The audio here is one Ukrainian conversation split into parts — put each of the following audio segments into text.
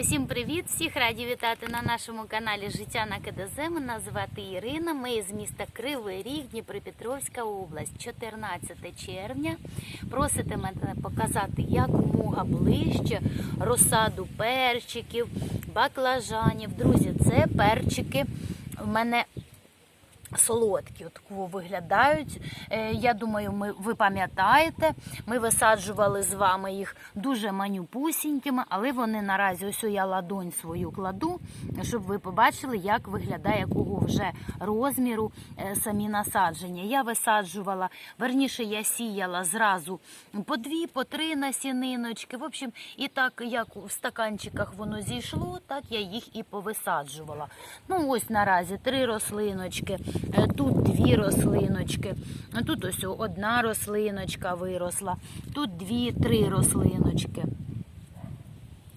Усім привіт! Всіх раді вітати на нашому каналі Життя на КДЗ. Мене звати Ірина. Ми з міста Кривий Ріг, Дніпропетровська область, 14 червня. Просите мене показати якомога ближче розсаду перчиків, баклажанів. Друзі, це перчики в мене солодкі, от виглядають. Е, Я думаю, ми, ви пам'ятаєте, ми висаджували з вами їх дуже манюпусінькими, але вони наразі ось я ладонь свою кладу, щоб ви побачили, як виглядає якого вже розміру е, самі насадження. Я висаджувала, верніше я сіяла зразу по дві, по три насіниночки. В общем, і так як в стаканчиках воно зійшло, так я їх і повисаджувала. Ну ось наразі три рослиночки. Е, Тут дві рослиночки, тут ось одна рослиночка виросла, тут дві-три рослиночки.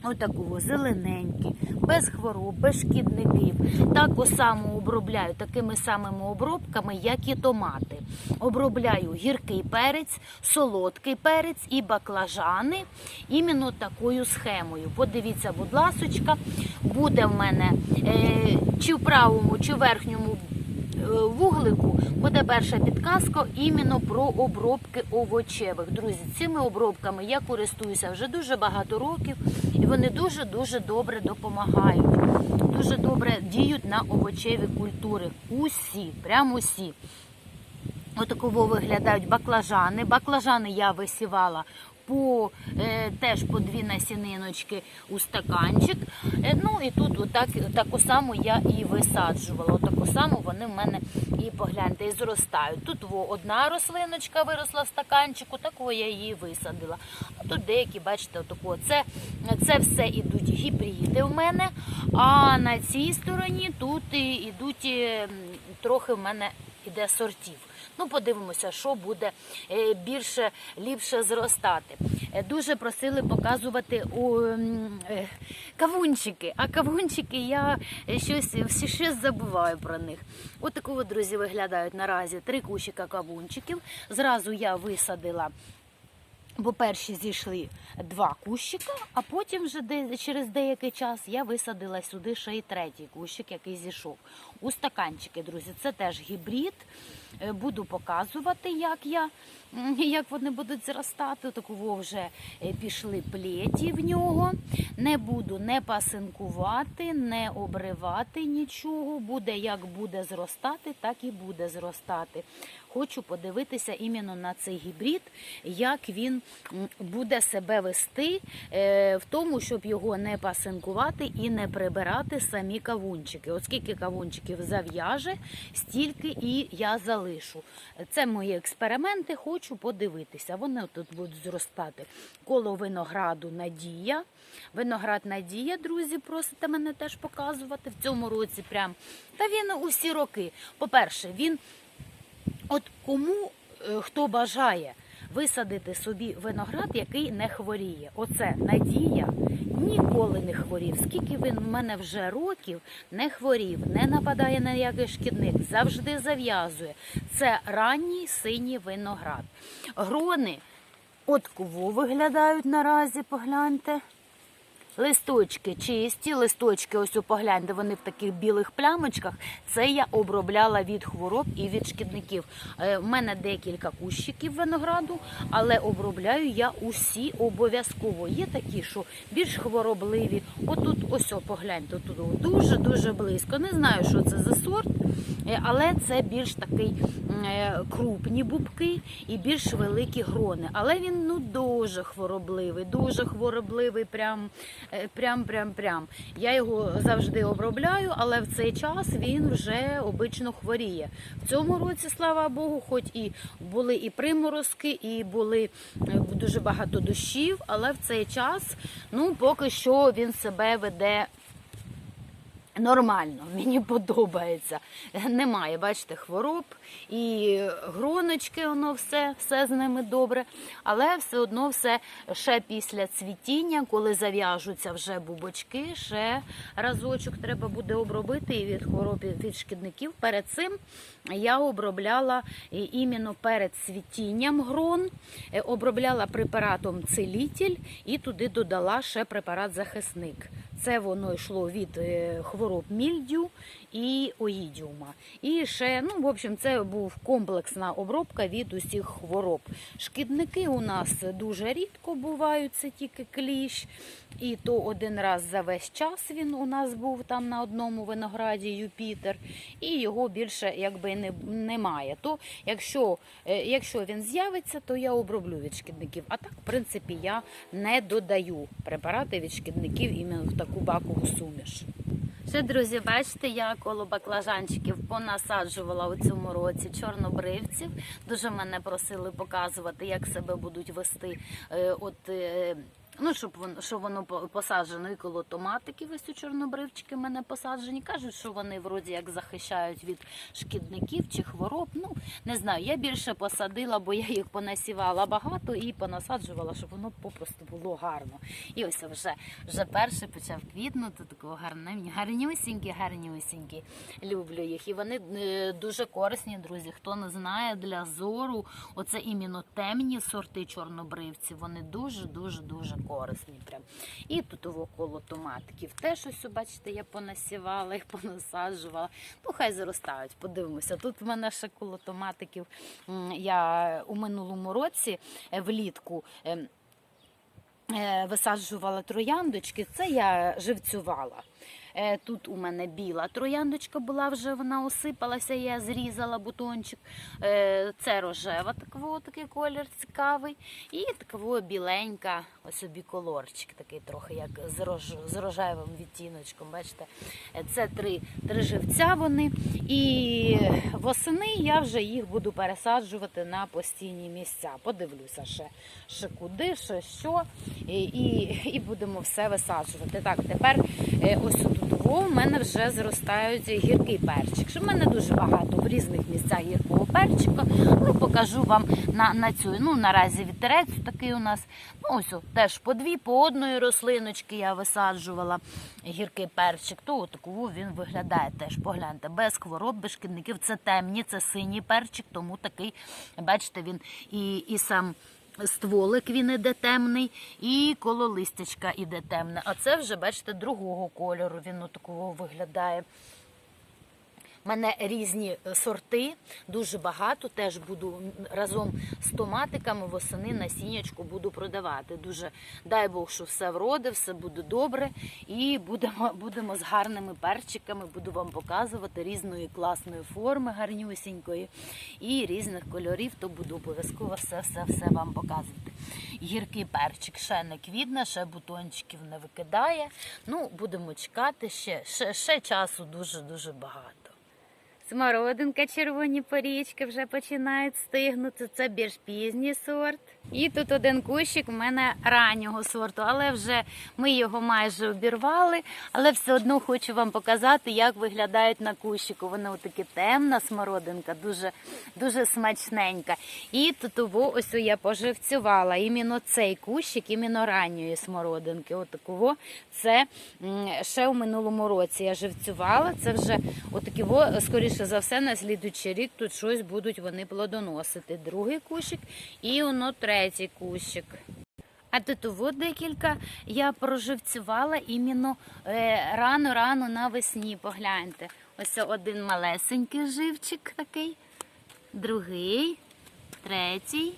Отакого зелененькі, без хвороб, без шкідників. Так само обробляю такими самими обробками, як і томати. Обробляю гіркий перець, солодкий перець і баклажани іменно такою схемою. Подивіться, будь ласочка, буде в мене е, чи в правому, чи в верхньому вуглику буде перша підказка іменно про обробки овочевих. Друзі, цими обробками я користуюся вже дуже багато років, і вони дуже-дуже добре допомагають. Дуже добре діють на овочеві культури. Усі, прямо усі. Отаково виглядають баклажани. Баклажани я висівала по е, теж по дві насіниночки у стаканчик. Е, ну і тут отак, таку саму я і висаджувала. Таку саму вони в мене і погляньте, і зростають. Тут во, одна рослиночка виросла в стаканчику, такого я її висадила. А тут деякі, бачите, отако. Це, це все ідуть гібриди в мене. А на цій стороні тут і йдуть е, трохи в мене іде сортів. Ну, подивимося, що буде е, більше ліпше зростати. Е, Дуже просили показувати у е, кавунчики. А кавунчики я щось всі щось забуваю про них. От такого, друзі, виглядають наразі три кущика кавунчиків. Зразу я висадила. Бо перші зійшли два кущика, а потім вже через деякий час я висадила сюди ще й третій кущик, який зійшов. У стаканчики, друзі, це теж гібрид. Е, Буду показувати, як я, як вони будуть зростати. Такого вже е, пішли плеті в нього. Не буду не пасинкувати, не обривати нічого. Буде як буде зростати, так і буде зростати. Хочу подивитися іменно на цей гібрид, як він буде себе вести е, в тому, щоб його не пасинкувати і не прибирати самі кавунчики. Оскільки кавунчиків зав'яже, стільки і я залишу. Це мої експерименти, хочу подивитися. Вони тут будуть зростати коло винограду Надія. Виноград Надія, друзі, просите мене теж показувати в цьому році. Прям та він усі роки. По-перше, він От кому е, хто бажає висадити собі виноград, який не хворіє. Оце надія ніколи не хворів. Скільки він в мене вже років не хворів, не нападає на який шкідник, завжди зав'язує. Це ранній синій виноград. Грони отково виглядають наразі, погляньте. Листочки чисті, листочки, ось о, погляньте, вони в таких білих плямочках. Це я обробляла від хвороб і від шкідників. Е, У мене декілька кущиків винограду, але обробляю я усі обов'язково. Є такі, що більш хворобливі. Отут, ось погляньте, тут дуже дуже близько. Не знаю, що це за сорт, е, але це більш такий е, крупні бубки і більш великі грони. Але він ну дуже хворобливий, дуже хворобливий. Прям Е, Прям, прям, прям. Я його завжди обробляю, але в цей час він вже обично хворіє. В цьому році, слава Богу, хоч і були і приморозки, і були е, дуже багато дощів, але в цей час, ну, поки що він себе веде. Нормально, мені подобається. Немає, бачите, хвороб і гроночки, воно все, все з ними добре. Але все одно все ще після цвітіння, коли зав'яжуться вже бубочки, ще разочок треба буде обробити і від хвороб, від шкідників. Перед цим я обробляла іменно перед цвітінням грон, е, обробляла препаратом целітель і туди додала ще препарат захисник. Це воно йшло від е, хвороб мільдю і оїдіума. І ще, ну, в общем, це був комплексна обробка від усіх хвороб. Шкідники у нас дуже рідко бувають, це тільки кліщ. І то один раз за весь час він у нас був там на одному винограді Юпітер, і його більше якби не, немає. То якщо, е, якщо він з'явиться, то я оброблю від шкідників. А так, в принципі, я не додаю препарати від шкідників іменно в таку бакову суміш. Ще, друзі, бачите, я коло баклажанчиків понасаджувала у цьому році чорнобривців. Дуже мене просили показувати, як себе будуть вести. е, От е, ну, щоб воно що воно по- посаджено і коло томатиків. Ось у чорнобривчики в мене посаджені. Кажуть, що вони вроді як захищають від шкідників чи хвороб. Ну не знаю. Я більше посадила, бо я їх понасівала багато і понасаджувала, щоб воно попросту було гарно. І ось вже вже перший почав квітнути, такого гарненькі, гарнюсінькі, гарнюсінькі. Люблю їх. І вони е, дуже корисні, друзі. Хто не знає, для зору, оце іменно темні сорти чорнобривці. Вони дуже, дуже, дуже корисні. Прям. І тут навколо томатиків теж ось, бачите, я понасівала, їх понасаджувала. Ну, хай зростають, подивимося. Тут в мене ще коло томатиків я у минулому році е, влітку. ем, е, висаджувала трояндочки, це я живцювала. Е, Тут у мене біла трояндочка була, вже вона осипалася, я зрізала бутончик. Це рожева, такий колір цікавий. І такого біленька, собі колорчик, такий трохи як з, рож, з рожевим відтіночком. Бачите, це три, три живця вони. І восени я вже їх буду пересаджувати на постійні місця. Подивлюся ще, ще куди, ще що. І, і, і будемо все висаджувати. Так, тепер е, ось тут у мене вже зростають гіркий перчик. В мене дуже багато в різних місцях гіркого перчика. Ну, покажу вам на, на цю. Ну, наразі вітерець такий у нас. Ну, ось теж по дві, по одної рослиночки я висаджувала гіркий перчик. То такого він виглядає теж. Погляньте, без хвороб, без шкідників. Це темні, це синій перчик, тому такий, бачите, він і, і сам. Стволик він іде темний, і коло листячка іде темне. А це вже, бачите, другого кольору. Він такого виглядає. Мене різні е, сорти, дуже багато. Теж буду разом з томатиками восени насіннячку буду продавати. Дуже дай Бог, що все вроде, все буде добре. І будемо, будемо з гарними перчиками. Буду вам показувати різної класної форми, гарнюсінької і різних кольорів. То буду обов'язково все, все, все вам показувати. Гіркий перчик ще не квітне, ще бутончиків не викидає. Ну, будемо чекати ще, ще, ще часу дуже дуже багато. Смородинка, червоні порічки вже починають стигнути. Це більш пізній сорт. І тут один кущик в мене раннього сорту, але вже ми його майже обірвали. Але все одно хочу вам показати, як виглядають на кущику. Вона таки темна смородинка, дуже, дуже смачненька. І тут ось я поживцювала іменно цей кущик, іменно ранньої смородинки. Отакого це ще у минулому році я живцювала. Це вже отакого, скоріше за все, на слідуючий рік тут щось будуть вони плодоносити. Другий кущик і воно третій кущик. А тут декілька я проживцювала іменно е, рано-рано навесні. Погляньте. Ось один малесенький живчик такий, другий, третій.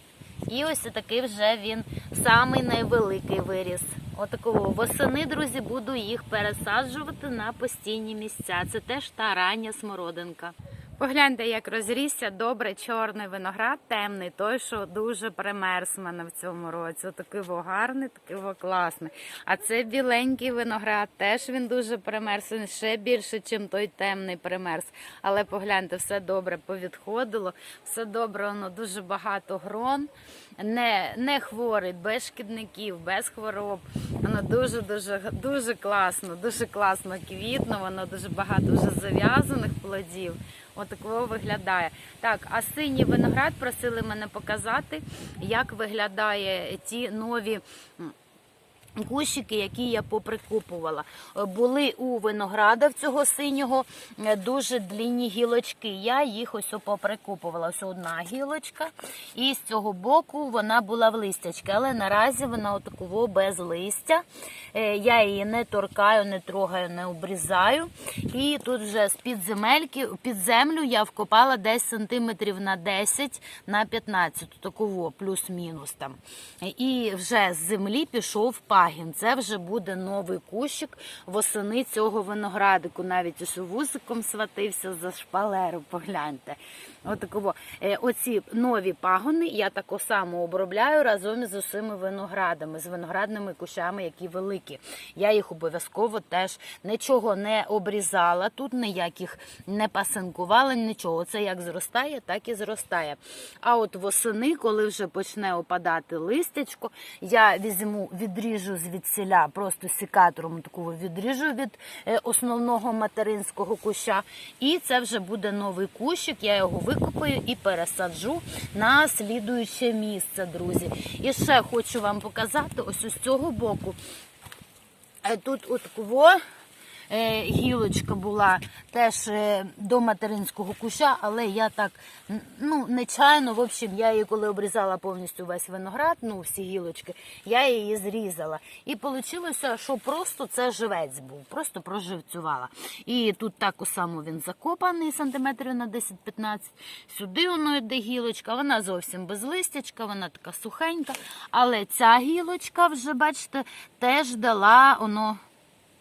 І ось такий вже він самий найвеликий виріс. Отакого восени, друзі, буду їх пересаджувати на постійні місця. Це теж та рання смородинка. Погляньте, як розрісся добре чорний виноград, темний, той, що дуже примерз мене в цьому році. Отакий во гарний, такий во класний. А це біленький виноград, теж він дуже примерз, він ще більше, ніж той темний примерз. Але погляньте, все добре повідходило, все добре, воно дуже багато грон, не, не хворий, без шкідників, без хвороб. Воно дуже дуже дуже класно, дуже класно квітно, воно дуже багато вже зав'язаних плодів. Отакого виглядає. Так, а синій виноград просили мене показати, як виглядає ті нові. Кущики, які я поприкупувала, Е, були у винограда цього синього е, дуже длінні гілочки. Я їх ось поприкупувала. Ось одна гілочка, і з цього боку вона була в листячки, але наразі вона отакого без листя. Е, Я її не торкаю, не трогаю, не обрізаю. І тут вже з під земельки, під землю я вкопала десь сантиметрів на 10 на 15, такого плюс-мінус там. І вже з землі пішов пагін. Це вже буде новий кущик восени цього виноградику. Навіть ось вузиком сватився за шпалеру. Погляньте. Отакого. Е, Оці нові пагони я тако само обробляю разом із усіми виноградами, з виноградними кущами, які великі. Я їх обов'язково теж нічого не обрізала, тут ніяких не пасинкувала, нічого. Це як зростає, так і зростає. А от восени, коли вже почне опадати листячко, я візьму, відріжу звідсіля, просто сікатором такого відріжу від е, основного материнського куща. І це вже буде новий кущик. Я його викопаю і пересаджу на слідуюче місце, друзі. І ще хочу вам показати ось з цього боку. Е, Тут от кво гілочка була теж е, до материнського куща, але я так ну, нечайно, в общем, я її коли обрізала повністю весь виноград, ну всі гілочки, я її зрізала. І вийшло, що просто це живець був, просто проживцювала. І тут так само він закопаний сантиметрів на 10-15. Сюди воно йде гілочка, вона зовсім без листячка, вона така сухенька. Але ця гілочка вже, бачите, теж дала воно.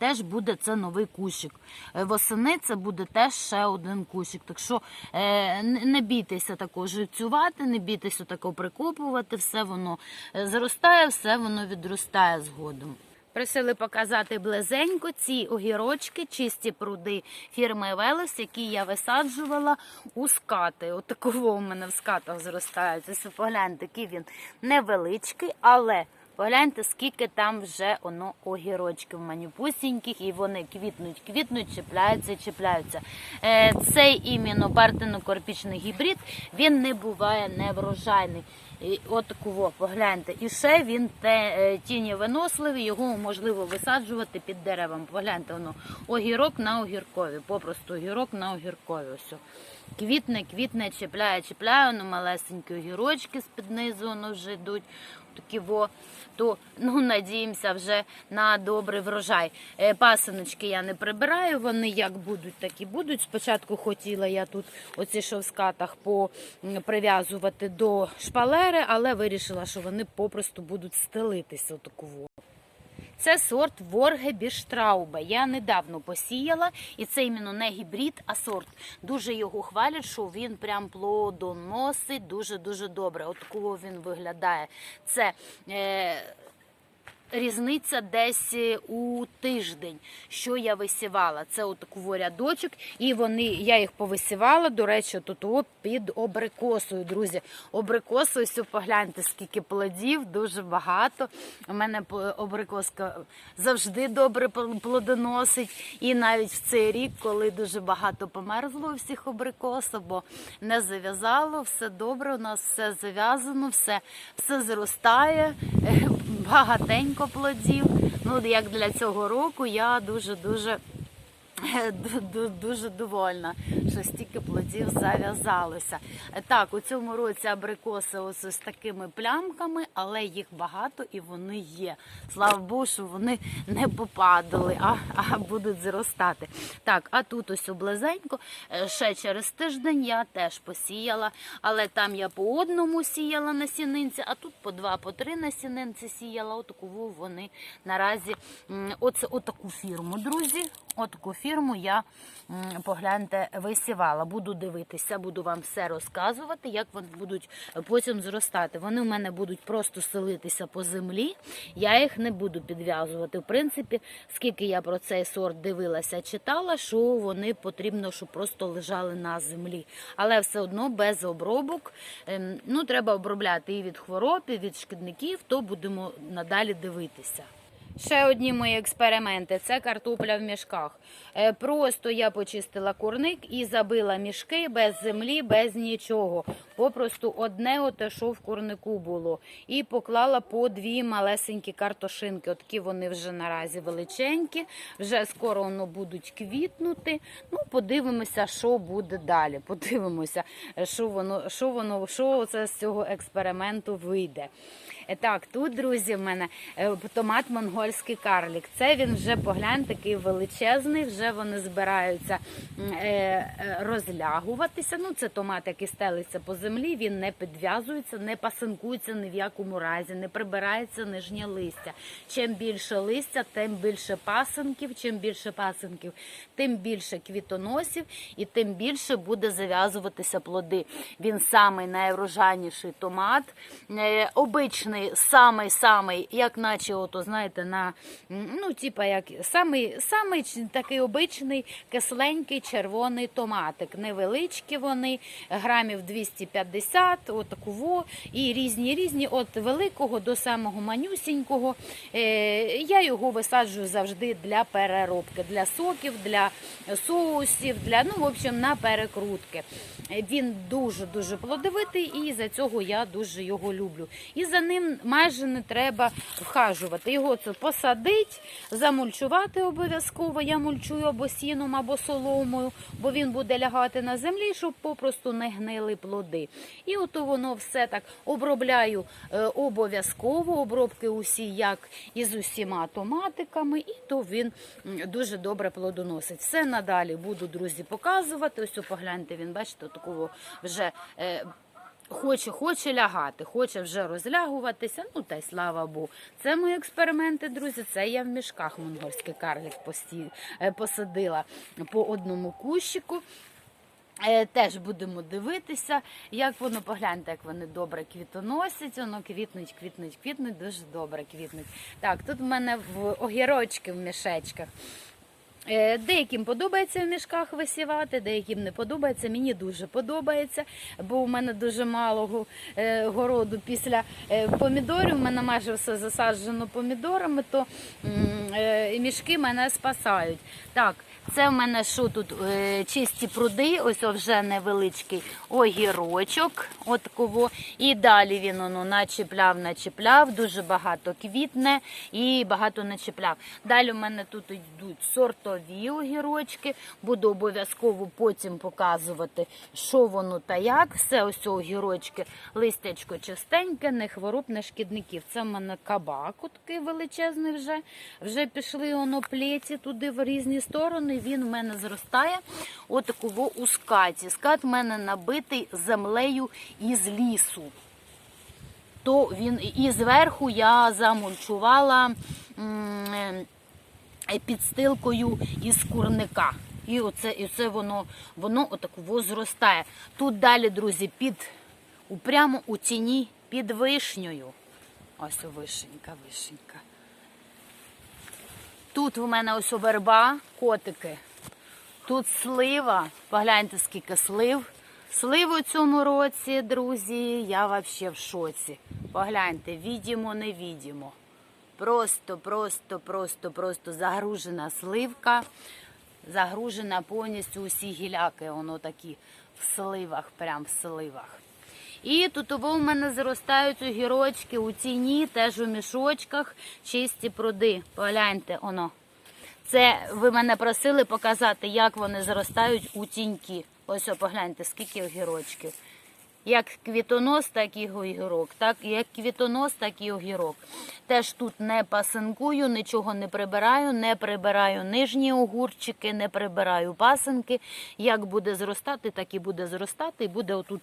Теж буде це новий кущик. Е, Восени це буде теж ще один кущик. Так що е, не бійтеся такого живцювати, не бійтеся тако прикопувати, все воно е, зростає, все воно відростає згодом. Просили показати близенько ці огірочки, чисті пруди фірми Велес, які я висаджувала у скати. От такого у мене в скатах зростають. Ось погляньте, який він невеличкий, але Погляньте, скільки там вже воно огірочків манюпусіньких, і вони квітнуть, квітнуть, чіпляються, чіпляються. Е, цей іменно партено-корпічний гібрид, він не буває неврожайний. І от такого, погляньте. І ще він те, е, тіньовиносливий, його можливо висаджувати під деревом. Погляньте, воно огірок на огіркові, попросту огірок на огіркові. Ось. Квітне, квітне, чіпляє, чіпляє, воно малесенькі огірочки з-під низу воно вже йдуть. Во, то ну надіємося вже на добрий врожай. Е, Пасиночки я не прибираю, вони як будуть, так і будуть. Спочатку хотіла я тут оці що в скатах по м, прив'язувати до шпалери, але вирішила, що вони попросту будуть стелитися отаково. Це сорт Ворге Біштраубе. Я недавно посіяла, і це іменно не гібрид, а сорт. Дуже його хвалять, що він прям плодоносить дуже-дуже добре. От кого він виглядає. Це е, різниця десь е, у тиждень, що я висівала. Це отаку рядочок, і вони, я їх повисівала, до речі, тут о, під обрикосою, друзі. Обрикосою, все погляньте, скільки плодів, дуже багато. У мене обрикоска завжди добре пл- плодоносить. І навіть в цей рік, коли дуже багато померзло у всіх абрикосів, бо не зав'язало, все добре, у нас все зав'язано, все, все зростає, е, багатенько плодів. Ну, як для цього року я дуже-дуже ду- ду- дуже довольна, що стільки плодів зав'язалося. Е, Так, у цьому році абрикоси ось з такими плямками, але їх багато і вони є. Слава Богу, що вони не попадали, а, а будуть зростати. Так, а тут ось близенько, е, ще через тиждень я теж посіяла, але там я по одному сіяла на сінинці, а тут по два, по три на сінинці сіяла. Отаку вони наразі оце отаку фірму, друзі. Отаку фірму я погляньте висівала. Буду дивитися, буду вам все розказувати, як вони будуть потім зростати. Вони в мене будуть просто селитися по землі. Я їх не буду підв'язувати. В принципі, скільки я про цей сорт дивилася, читала, що вони потрібно, щоб просто лежали на землі. Але все одно без обробок. Ем, Ну, треба обробляти і від хвороб, і від шкідників, то будемо надалі дивитися. Ще одні мої експерименти це картопля в мішках. Е, Просто я почистила курник і забила мішки без землі, без нічого. Попросту одне оте, що в курнику було. І поклала по дві малесенькі картошинки. Отакі вони вже наразі величенькі, вже скоро воно будуть квітнути. Ну, подивимося, що буде далі. Подивимося, що воно, що воно, що це з цього експерименту вийде. Е, Так, тут, друзі, в мене е, томат монгольський карлік. Це він вже поглянь, такий величезний. Вже вони збираються е, розлягуватися. Ну, це томат, який стелиться по землі. Він не підв'язується, не пасинкується ні в якому разі, не прибирається нижнє листя. Чим більше листя, тим більше пасинків. Чим більше пасинків, тим більше квітоносів і тим більше буде зав'язуватися плоди. Він самий найврожайніший томат. Обичний, самий самий, як наче, ото, знаєте, на ну, типа як самий, самий такий обичний кисленький червоний томатик. Невеличкі вони, грамів 250, отаку во, і різні різні, от великого до самого манюсінького. Е, я його висаджую завжди для переробки, для соків, для соусів, для ну, в общем, на перекрутки. Він дуже дуже плодовитий, і за цього я дуже його люблю. І за ним майже не треба вхажувати. Його це посадить, замульчувати обов'язково. Я мульчую або сіном, або соломою, бо він буде лягати на землі, щоб попросту не гнили плоди. І ото воно все так обробляю е, обов'язково. Обробки усі, як і з усіма томатиками, і то він дуже добре плодоносить. Все надалі буду, друзі, показувати. Ось погляньте, він бачите, такого вже. Хоче, хоче лягати, хоче вже розлягуватися. Ну та й слава Богу. Це мої експерименти, друзі. Це я в мішках монгольський карлик е, посадила по одному кущику. Е, Теж будемо дивитися, як воно погляньте, як вони добре квітоносять. Воно квітнуть, квітнуть, квітнуть, дуже добре квітнуть. Так, тут в мене в огірочки в мішечках. Е, Деяким подобається в мішках висівати, деяким не подобається. Мені дуже подобається, бо у мене дуже мало е, городу після е, помідорів. У мене майже все засаджено помідорами, то мішки мене спасають. Так, це в мене що тут чисті пруди, ось вже невеличкий огірочок. От кого. І далі він воно начіпляв, начіпляв, дуже багато квітне і багато начіпляв. Далі в мене тут йдуть сортові огірочки. Буду обов'язково потім показувати, що воно та як. Все ось огірочки, листячко чистеньке, не хвороб, не шкідників. Це в мене кабак, такий величезний вже. Вже пішли воно плеті туди в різні сторони. Він в мене зростає отакого у скаті. Скат в мене набитий землею із лісу. То він і зверху я замульчувала підстилкою із курника. І оце, і це воно, воно отаково зростає. Тут далі, друзі, під у- прямо у тіні під вишнею. Ось вишенька, вишенька. Тут в мене ось верба, котики. Тут слива. Погляньте, скільки слив. Слив у цьому році, друзі, я взагалі в шоці. Погляньте, відімо, не відімо. Просто, просто, просто, просто загружена сливка. Загружена повністю усі гіляки, воно такі в сливах, прям в сливах. І тут у мене зростають огірочки у тіні, теж у мішочках, чисті пруди. Погляньте, воно. Це ви мене просили показати, як вони зростають у тіньки. Ось о, погляньте, скільки огірочків. Як квітонос, так і огірок. Так, як квітонос, так і огірок. Теж тут не пасинкую, нічого не прибираю, не прибираю нижні огурчики, не прибираю пасинки. Як буде зростати, так і буде зростати. І буде отут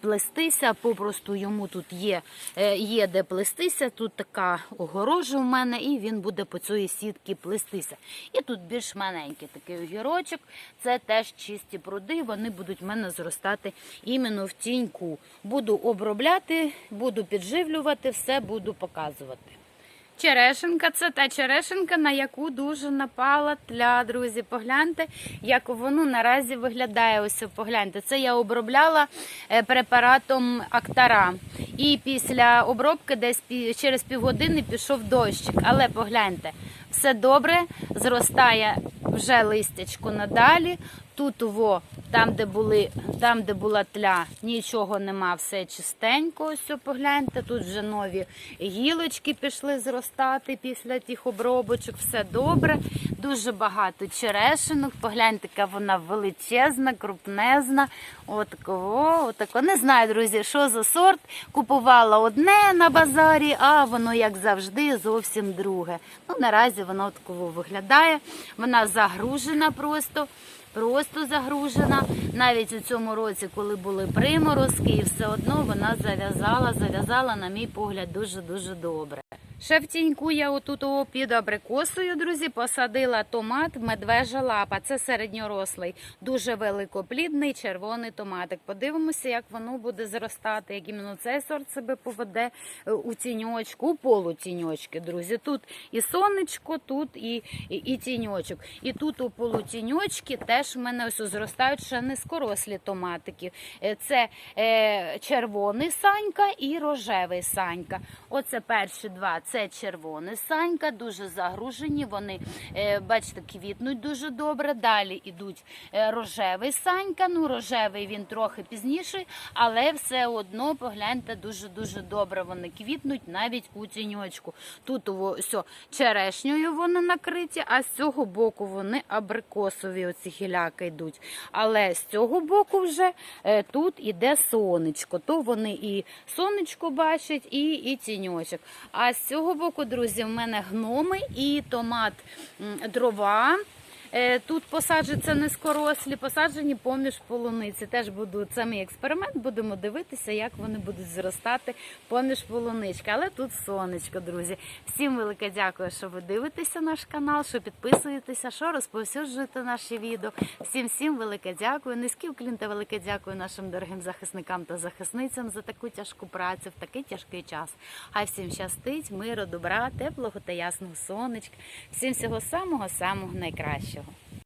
плестися. Попросту йому тут є, е, є де плестися. Тут така огорожа в мене, і він буде по цій сітці плестися. І тут більш маленький такий огірочок. Це теж чисті пруди. Вони будуть в мене зростати іменно в тіньку. Буду обробляти, буду підживлювати, все буду показувати. Черешенка це та черешенка, на яку дуже напала тля, друзі. Погляньте, як воно наразі виглядає. Ось погляньте. Це я обробляла е, препаратом Актара. І після обробки десь через півгодини пішов дощик. Але погляньте, все добре, зростає вже листячко надалі. Тут во, там, де були, там, де була тля, нічого нема, все чистенько. Ось погляньте. Тут вже нові гілочки пішли зростати після тих обробочок. Все добре. Дуже багато черешинок. Погляньте, яка вона величезна, крупнезна. Отако, отако. Не знаю, друзі, що за сорт. Купувала одне на базарі, а воно, як завжди, зовсім друге. Ну, наразі воно такого виглядає. Вона загружена просто. Просто загружена. Навіть у цьому році, коли були приморозки, і все одно вона зав'язала, зав'язала, на мій погляд, дуже-дуже добре. Тіньку я отут під абрикосою, друзі, посадила томат медвежа лапа. Це середньорослий, дуже великоплідний червоний томатик. Подивимося, як воно буде зростати, як іменно цей сорт себе поведе е, у тіньочку, у полутіньочки, друзі. Тут і сонечко, тут і, і, і тіньочок. І тут у полутіньочки теж в мене ось зростають ще низкорослі томатики. Е, Це е, червоний санька і рожевий санька. Оце перші два. Це червоний санька, дуже загружені. Вони, е, бачите, квітнуть дуже добре. Далі йдуть е, рожевий санька. Ну, рожевий він трохи пізніший, але все одно погляньте дуже дуже добре. Вони квітнуть навіть у тіньочку. Тут ось черешньою вони накриті, а з цього боку вони абрикосові. Оці гіляки йдуть. Але з цього боку вже е, тут іде сонечко. То вони і сонечко бачать, і, і тіньочок. А з цього боку, друзі, в мене гноми і томат дрова. Е, Тут посаджуються низькорослі, посаджені поміж полуниці. Теж буду це мій експеримент. Будемо дивитися, як вони будуть зростати поміж полунички. Але тут сонечко, друзі. Всім велике дякую, що ви дивитеся наш канал, що підписуєтеся, що розповсюджуєте наші відео. Всім всім велике дякую. Низький уклін та велике дякую нашим дорогим захисникам та захисницям за таку тяжку працю в такий тяжкий час. Хай всім щастить, миру, добра, теплого та ясного сонечка. Всім всього самого самого найкращого.